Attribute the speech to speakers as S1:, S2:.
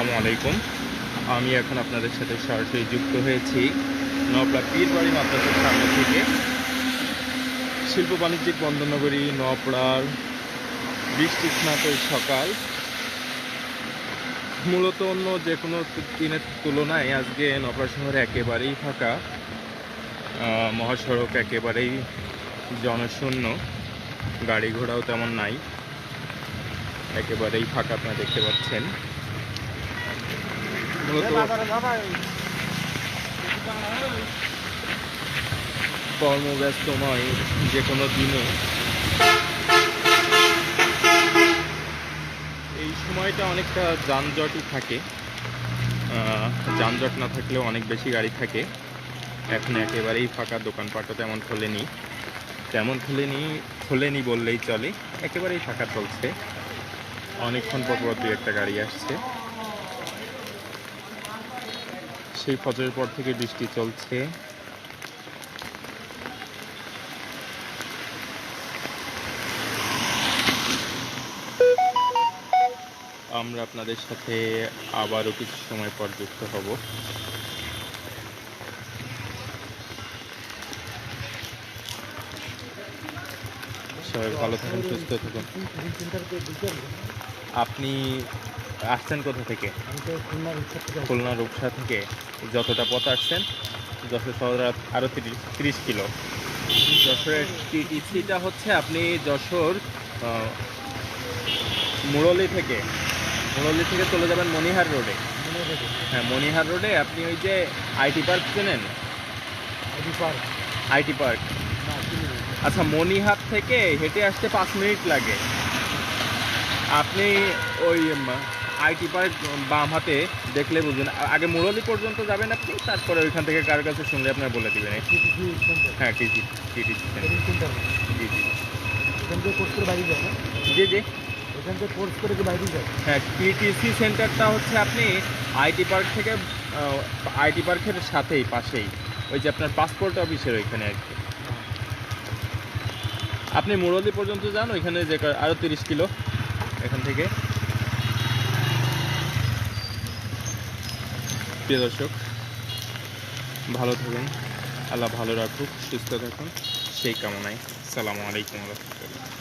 S1: আসসালামু আলাইকুম। আমি এখন আপনাদের সাথে সরাসরি যুক্ত হয়েছি নওপড়া পীরবাড়ি মাদ্রাসার সামনে থেকে। শিল্প বাণিজ্যিক বন্দরনগরী নওপড়ার বৃষ্টি স্নাত সকাল। মূলত অন্য যে কোনো দিনের তুলনায় আজকে নওপড়া শহর একেবারেই ফাঁকা। মহাসড়ক একেবারেই জনশূন্য। গাড়ি ঘোড়াও তেমন নাই। একেবারেই ফাঁকা আপনারা দেখতে পাচ্ছেন। মূলত কর্মব্যস্তময় যে কোনো দিনে। এই সময়টা অনেকটা যানজটই থাকে। যানজট না থাকলেও অনেক বেশি গাড়ি থাকে। এখন একেবারেই ফাঁকা দোকানপাটও তেমন খোলেনি। তেমন খোলেনি খোলেনি বললেই চলে। একেবারেই ফাঁকা চলছে। অনেকক্ষণ পর পর দু একটা গাড়ি আসছে। সেই ফজরের পর থেকে বৃষ্টি চলছে। আমরা আপনাদের সাথে আবারও কিছু সময় পর যুক্ত হব। সবাই ভালো থাকুন, সুস্থ থাকুন। আপনি আসছেন কোথা থেকে? খুলনা রূপসা থেকে। যতটা পথ আসছেন। যশোর শহর আরও তিরিশ কিলো। যশোরের টিটিসিটা হচ্ছে আপনি যশোর মুরলী থেকে। মুরলী থেকে চলে যাবেন মনিহার রোডে। হ্যাঁ মনিহার রোডে আপনি ওই যে আইটি পার্ক চেনেন? IT park. আচ্ছা মনিহাট থেকে হেঁটে আসতে পাঁচ মিনিট লাগে। আপনি ওই আইটি পার্ক বাম হাতে দেখলে বুঝবেন। আগে মুরলী পর্যন্ত যাবেন আপনি তারপরে ওইখান থেকে কার কাছে শুনলে আপনার বলে দিবেন। হ্যাঁ টিটি টিটি জি জি জি জি হ্যাঁ? টিটিসি সেন্টারটা হচ্ছে আপনি আইটি পার্ক থেকে আইটি পার্কের সাথেই পাশেই। ওই যে আপনার পাসপোর্ট অফিসের ওইখানে আর কি। আপনি মুরলী পর্যন্ত যান ওইখানে যে কা- আরও তিরিশ কিলো এখান থেকে। প্রিয় দর্শক ভালো থাকুন আল্লাহ ভালো রাখুক সুস্থ থাকুন সেই কামনায় সালামু আলাইকুম রহমতুল্লাহ।